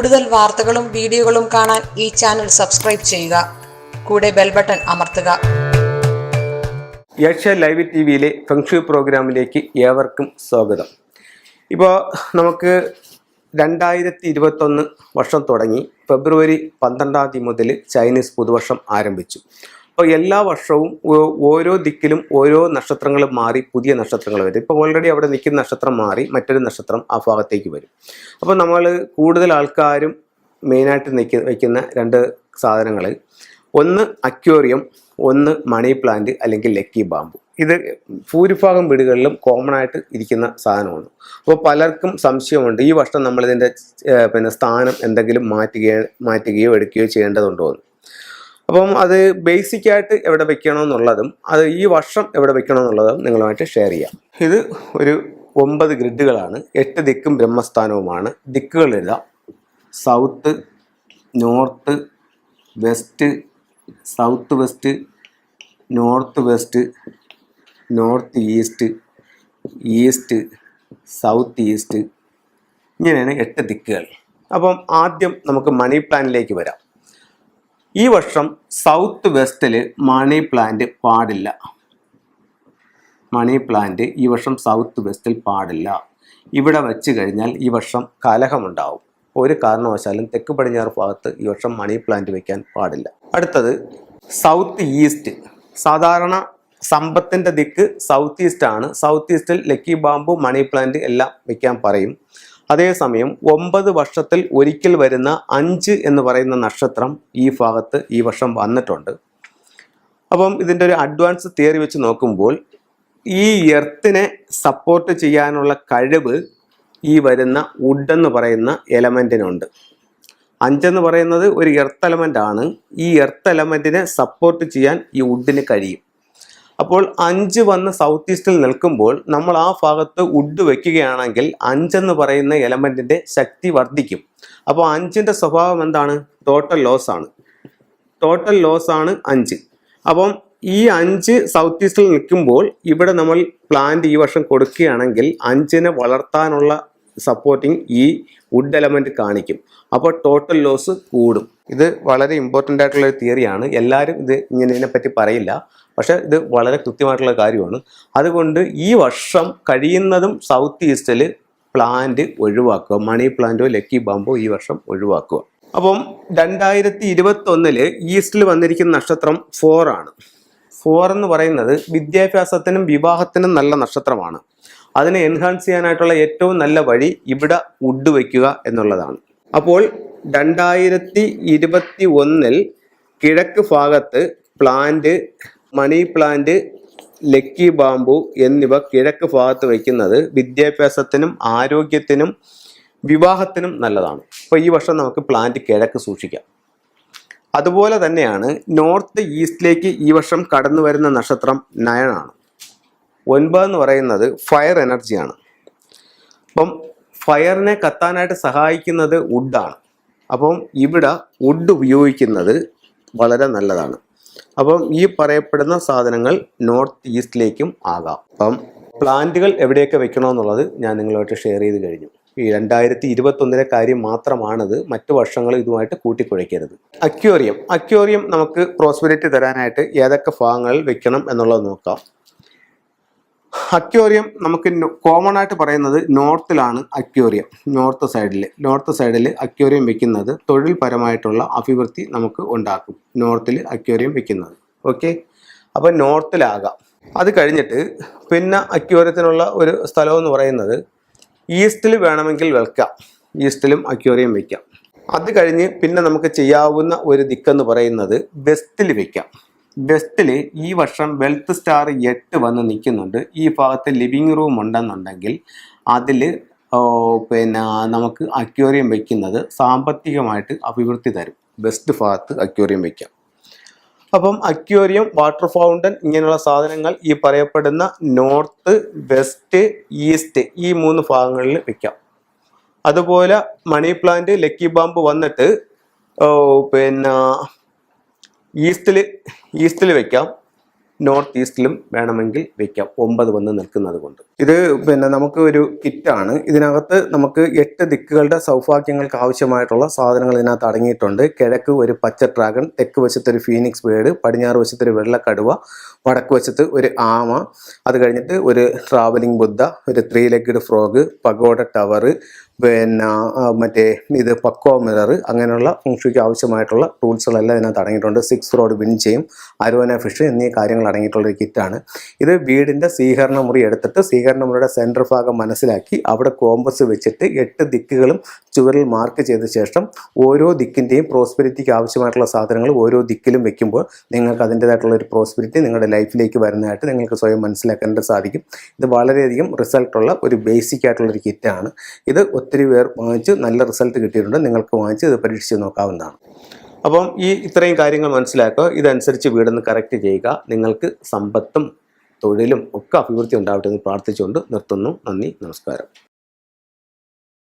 കൂടുതൽ വാർത്തകളും വീഡിയോകളും കാണാൻ ഈ ചാനൽ സബ്സ്ക്രൈബ് ചെയ്യുക. കൂടെ ബെൽ ബട്ടൺ അമർത്തുക. ഏഷ്യ ലൈവ് ടി വിയിലെ ഫെങ്ഷു പ്രോഗ്രാമിലേക്ക് ഏവർക്കും സ്വാഗതം. ഇപ്പോൾ നമുക്ക് രണ്ടായിരത്തി ഇരുപത്തൊന്ന് വർഷം തുടങ്ങി ഫെബ്രുവരി പന്ത്രണ്ടാം തീയതി മുതൽ ചൈനീസ് പുതുവർഷം ആരംഭിച്ചു അപ്പോൾ എല്ലാ വർഷവും ഓരോ ദിക്കിലും ഓരോ നക്ഷത്രങ്ങൾ മാറി പുതിയ നക്ഷത്രങ്ങൾ വരും. ഇപ്പോൾ ഓൾറെഡി അവിടെ നിൽക്കുന്ന നക്ഷത്രം മാറി മറ്റൊരു നക്ഷത്രം ആ ഭാഗത്തേക്ക് വരും. അപ്പോൾ നമ്മൾ കൂടുതൽ ആൾക്കാരും മെയിനായിട്ട് നിൽക്കുന്ന വയ്ക്കുന്ന രണ്ട് സാധനങ്ങൾ. ഒന്ന് അക്വേറിയം ഒന്ന് മണി പ്ലാന്റ് അല്ലെങ്കിൽ ലക്കി ബാമ്പു ഇത് ഭൂരിഭാഗം വീടുകളിലും കോമൺ ആയിട്ട് ഇരിക്കുന്ന സാധനമാണ്. അപ്പോൾ പലർക്കും സംശയമുണ്ട് ഈ വർഷം നമ്മളിതിന്റെ പിന്നെ സ്ഥാനം എന്തെങ്കിലും മാറ്റുകയോ മാറ്റുകയോ എടുക്കുകയോ ചെയ്യേണ്ടതുണ്ടോ എന്ന് അപ്പം അത് ബേസിക് ആയിട്ട് എവിടെ വെക്കണമെന്നുള്ളതും അത് ഈ വർഷം എവിടെ വെക്കണമെന്നുള്ളതും നിങ്ങളുമായിട്ട് ഷെയർ ചെയ്യാം. ഇത് ഒരു ഒമ്പത് ഗ്രിഡുകളാണ്. എട്ട് ദിക്കും ബ്രഹ്മസ്ഥാനവുമാണ്. ദിക്കുകൾ എഴുതാം. South north west south west north west north east east south east ഇങ്ങനെയാണ് എട്ട് ദിക്കുകൾ. അപ്പം ആദ്യം നമുക്ക് മണി പ്ലാനിലേക്ക് വരാം. ഈ വർഷം സൗത്ത് വെസ്റ്റിൽ മണി പ്ലാന്റ് പാടില്ല. മണി പ്ലാന്റ് ഈ വർഷം സൗത്ത് വെസ്റ്റിൽ പാടില്ല. ഇവിടെ വെച്ച് കഴിഞ്ഞാൽ ഈ വർഷം കലഹമുണ്ടാവും. ഒരു കാരണവശാലും തെക്ക് പടിഞ്ഞാറ് ഭാഗത്ത് ഈ വർഷം മണി പ്ലാന്റ് വെക്കാൻ പാടില്ല. അടുത്തത് സൗത്ത് ഈസ്റ്റ്. സാധാരണ സമ്പത്തിന്റെ ദിക്ക് സൗത്ത് ഈസ്റ്റ് ആണ്. സൗത്ത് ഈസ്റ്റിൽ ലക്കി ബാമ്പു മണി പ്ലാന്റ് എല്ലാം വയ്ക്കാൻ പറയും. അതേസമയം ഒമ്പത് വർഷത്തിൽ ഒരിക്കൽ വരുന്ന അഞ്ച് എന്ന് പറയുന്ന നക്ഷത്രം ഈ ഭാഗത്ത് ഈ വർഷം വന്നിട്ടുണ്ട്. അപ്പം ഇതിന്റെ ഒരു അഡ്വാൻസ് തിയറി വെച്ച് നോക്കുമ്പോൾ ഈ എർത്തിനെ സപ്പോർട്ട് ചെയ്യാനുള്ള കഴിവ് ഈ വരുന്ന വുഡ് എന്ന് പറയുന്ന എലമെന്റിനുണ്ട് അഞ്ചെന്ന് പറയുന്നത് ഒരു എർത്ത് എലമെന്റ് ആണ്. ഈ എർത്ത് എലമെന്റിനെ സപ്പോർട്ട് ചെയ്യാൻ ഈ വുഡിന് കഴിയും. അപ്പോൾ അഞ്ച് വന്ന് സൗത്ത് ഈസ്റ്റിൽ നിൽക്കുമ്പോൾ നമ്മൾ ആ ഭാഗത്ത് ഉഡ് വയ്ക്കുകയാണെങ്കിൽ അഞ്ചെന്ന് പറയുന്ന എലമെന്റിന്റെ ശക്തി വർദ്ധിക്കും. അപ്പോൾ അഞ്ചിന്റെ സ്വഭാവം എന്താണ്? ടോട്ടൽ ലോസ് ആണ്. ടോട്ടൽ ലോസ് ആണ് അഞ്ച്. അപ്പം ഈ അഞ്ച് സൗത്ത് ഈസ്റ്റിൽ നിൽക്കുമ്പോൾ ഇവിടെ നമ്മൾ പ്ലാന്റ് ഈ വർഷം കൊടുക്കുകയാണെങ്കിൽ അഞ്ചിനെ വളർത്താനുള്ള സപ്പോർട്ടിങ് ഈ വുഡ് എലമെന്റ് കാണിക്കും. അപ്പോൾ ടോട്ടൽ ലോസ് കൂടും. ഇത് വളരെ ഇമ്പോർട്ടന്റ് ആയിട്ടുള്ള ഒരു തിയറിയാണ് എല്ലാവരും ഇത് ഇങ്ങനെ ഇതിനെപ്പറ്റി പറയില്ല. പക്ഷേ ഇത് വളരെ കൃത്യമായിട്ടുള്ള കാര്യമാണ്. അതുകൊണ്ട് ഈ വർഷം കഴിയുന്നതും സൗത്ത് ഈസ്റ്റിൽ പ്ലാന്റ് ഒഴിവാക്കുക. മണി പ്ലാന്റോ ലക്കി ബാമ്പോ ഈ വർഷം ഒഴിവാക്കുക. അപ്പം രണ്ടായിരത്തി ഇരുപത്തൊന്നിൽ ഈസ്റ്റിൽ വന്നിരിക്കുന്ന നക്ഷത്രം ഫോർ ആണ്. ഫോർ എന്ന് പറയുന്നത് വിദ്യാഭ്യാസത്തിനും വിവാഹത്തിനും നല്ല നക്ഷത്രമാണ്. അതിനെ എൻഹാൻസ് ചെയ്യാനായിട്ടുള്ള ഏറ്റവും നല്ല വഴി ഇവിടെ വുഡ് വയ്ക്കുക എന്നുള്ളതാണ്. അപ്പോൾ രണ്ടായിരത്തി ഇരുപത്തി ഒന്നിൽ കിഴക്ക് ഭാഗത്ത് plant money plant lucky bamboo എന്നിവ കിഴക്ക് ഭാഗത്ത് വയ്ക്കുന്നത് വിദ്യാഭ്യാസത്തിനും ആരോഗ്യത്തിനും വിവാഹത്തിനും നല്ലതാണ്. അപ്പോൾ ഈ വർഷം നമുക്ക് പ്ലാന്റ് കിഴക്ക് സൂക്ഷിക്കാം. അതുപോലെ തന്നെയാണ് നോർത്ത് ഈസ്റ്റിലേക്ക് ഈ വർഷം കടന്നു വരുന്ന നക്ഷത്രം നയനാണ്. ഒൻപത് എന്ന് പറയുന്നത് ഫയർ എനർജിയാണ് അപ്പം ഫയറിനെ കത്താനായിട്ട് സഹായിക്കുന്നത് വുഡാണ് അപ്പം ഇവിടെ വുഡ് ഉപയോഗിക്കുന്നത് വളരെ നല്ലതാണ്. അപ്പം ഈ പറയപ്പെടുന്ന സാധനങ്ങൾ നോർത്ത് ഈസ്റ്റിലേക്കും ആകാം. അപ്പം പ്ലാന്റുകൾ എവിടെയൊക്കെ വെക്കണമെന്നുള്ളത് ഞാൻ നിങ്ങളുമായിട്ട് ഷെയർ ചെയ്ത് കഴിഞ്ഞു. ഈ രണ്ടായിരത്തി ഇരുപത്തൊന്നിലെ കാര്യം മാത്രമാണിത് മറ്റു വർഷങ്ങൾ ഇതുമായിട്ട് കൂട്ടിക്കുഴയ്ക്കരുത്. അക്വേറിയം. അക്വേറിയം നമുക്ക് പ്രോസ്പെരിറ്റി തരാനായിട്ട് ഏതൊക്കെ ഭാഗങ്ങളിൽ വെക്കണം എന്നുള്ളത് നോക്കാം. അക്വേറിയം നമുക്ക് കോമൺ ആയിട്ട് പറയുന്നത് നോർത്തിലാണ് അക്യോറിയം നോർത്ത് സൈഡിൽ നോർത്ത് സൈഡിൽ അക്യോറിയം വെക്കുന്നത് തൊഴിൽപരമായിട്ടുള്ള അഭിവൃദ്ധി നമുക്ക് ഉണ്ടാക്കും. നോർത്തിൽ അക്യോറിയം വെക്കുന്നത്. ഓക്കെ അപ്പോൾ നോർത്തിലാകാം അത് കഴിഞ്ഞിട്ട് പിന്നെ അക്യോറിയത്തിനുള്ള ഒരു സ്ഥലം എന്ന് പറയുന്നത് ഈസ്റ്റിൽ വേണമെങ്കിൽ വെക്കാം. ഈസ്റ്റിലും അക്യോറിയം വെക്കാം. അത് കഴിഞ്ഞ് പിന്നെ നമുക്ക് ചെയ്യാവുന്ന ഒരു ദിക്കെന്ന് പറയുന്നത് വെസ്റ്റിൽ വെക്കാം. വെസ്റ്റിൽ ഈ വർഷം വെൽത്ത് സ്റ്റാർ എട്ട് വന്ന് നിൽക്കുന്നുണ്ട്. ഈ ഭാഗത്ത് ലിവിങ് റൂം ഉണ്ടെന്നുണ്ടെങ്കിൽ അതിൽ പിന്നെ നമുക്ക് അക്വേറിയം വയ്ക്കുന്നത് സാമ്പത്തികമായിട്ട് അഭിവൃദ്ധി തരും. വെസ്റ്റ് ഭാഗത്ത് അക്വേറിയം വയ്ക്കാം അപ്പം അക്വേറിയം വാട്ടർ ഫൗണ്ടൻ ഇങ്ങനെയുള്ള സാധനങ്ങൾ ഈ പറയപ്പെടുന്ന നോർത്ത് വെസ്റ്റ് ഈസ്റ്റ് ഈ മൂന്ന് ഭാഗങ്ങളിൽ വയ്ക്കാം അതുപോലെ മണി പ്ലാന്റ് ലക്കി ബാമ്പ് വന്നിട്ട് പിന്നെ ഈസ്റ്റിൽ ഈസ്റ്റിൽ വെക്കാം. നോർത്ത് ഈസ്റ്റിലും വേണമെങ്കിൽ വെക്കാം. ഒമ്പത് വന്ന് നിൽക്കുന്നത് കൊണ്ട്. ഇത് പിന്നെ നമുക്ക് ഒരു കിറ്റാണ്. ഇതിനകത്ത് നമുക്ക് എട്ട് ദിക്കുകളുടെ സൗഭാഗ്യങ്ങൾക്ക് ആവശ്യമായിട്ടുള്ള സാധനങ്ങൾ ഇതിനകത്ത് അടങ്ങിയിട്ടുണ്ട്. കിഴക്ക് ഒരു പച്ച ഡ്രാഗൺ തെക്ക് വശത്ത് ഒരു ഫീനിക്സ് ബേഡ് പടിഞ്ഞാറ് വശത്ത് ഒരു വെള്ളക്കടുവ വടക്ക് വശത്ത് ഒരു ആമ അത് കഴിഞ്ഞിട്ട് ഒരു ട്രാവലിംഗ് ബുദ്ധ ഒരു three legged frog pagoda tower പിന്നെ മറ്റേ ഇത് പക്വ മിറർ അങ്ങനെയുള്ള ഫംഗ്ഷയ്ക്ക് ആവശ്യമായിട്ടുള്ള ടൂൾസുകളെല്ലാം ഇതിനകത്ത് അടങ്ങിയിട്ടുണ്ട്. സിക്സ് റോഡ് വിൻ ചെയ്യും അരുവന ഫിഷ് എന്നീ കാര്യങ്ങൾ അടങ്ങിയിട്ടുള്ള ഒരു കിറ്റാണ്. ഇത് വീടിന്റെ സ്വീകരണ മുറി എടുത്തിട്ട് സ്വീകരണ മുറിയുടെ സെന്റർ ഭാഗം മനസ്സിലാക്കി അവിടെ കോമ്പസ് വെച്ചിട്ട് എട്ട് ദിക്കുകളും ചുവരിൽ മാർക്ക് ചെയ്ത ശേഷം ഓരോ ദിക്കിന്റെയും പ്രോസ്പെരിറ്റിക്ക് ആവശ്യമായിട്ടുള്ള സാധനങ്ങൾ ഓരോ ദിക്കിലും വെക്കുമ്പോൾ നിങ്ങൾക്ക് അതിന്റേതായിട്ടുള്ള ഒരു പ്രോസ്പെരിറ്റി നിങ്ങളുടെ ലൈഫിലേക്ക് വരുന്നതായിട്ട് നിങ്ങൾക്ക് സ്വയം മനസ്സിലാക്കാനായിട്ട് സാധിക്കും. ഇത് വളരെയധികം റിസൾട്ടുള്ള ഒരു ബേസിക് ആയിട്ടുള്ള ഒരു കിറ്റാണ്. ഇത് ഒത്തിരി പേർ വാങ്ങിച്ച് നല്ല റിസൾട്ട് കിട്ടിയിട്ടുണ്ട്. നിങ്ങൾക്ക് വാങ്ങിച്ച് ഇത് പരീക്ഷിച്ച് നോക്കാവുന്നതാണ്. അപ്പം ഈ ഇത്രയും കാര്യങ്ങൾ മനസ്സിലാക്കുക. ഇതനുസരിച്ച് വീടൊന്ന് കറക്റ്റ് ചെയ്യുക. നിങ്ങൾക്ക് സമ്പത്തും തൊഴിലും ഒക്കെ അഭിവൃദ്ധി ഉണ്ടാവട്ടെ എന്ന് പ്രാർത്ഥിച്ചുകൊണ്ട് നിർത്തുന്നു. നന്ദി നമസ്കാരം.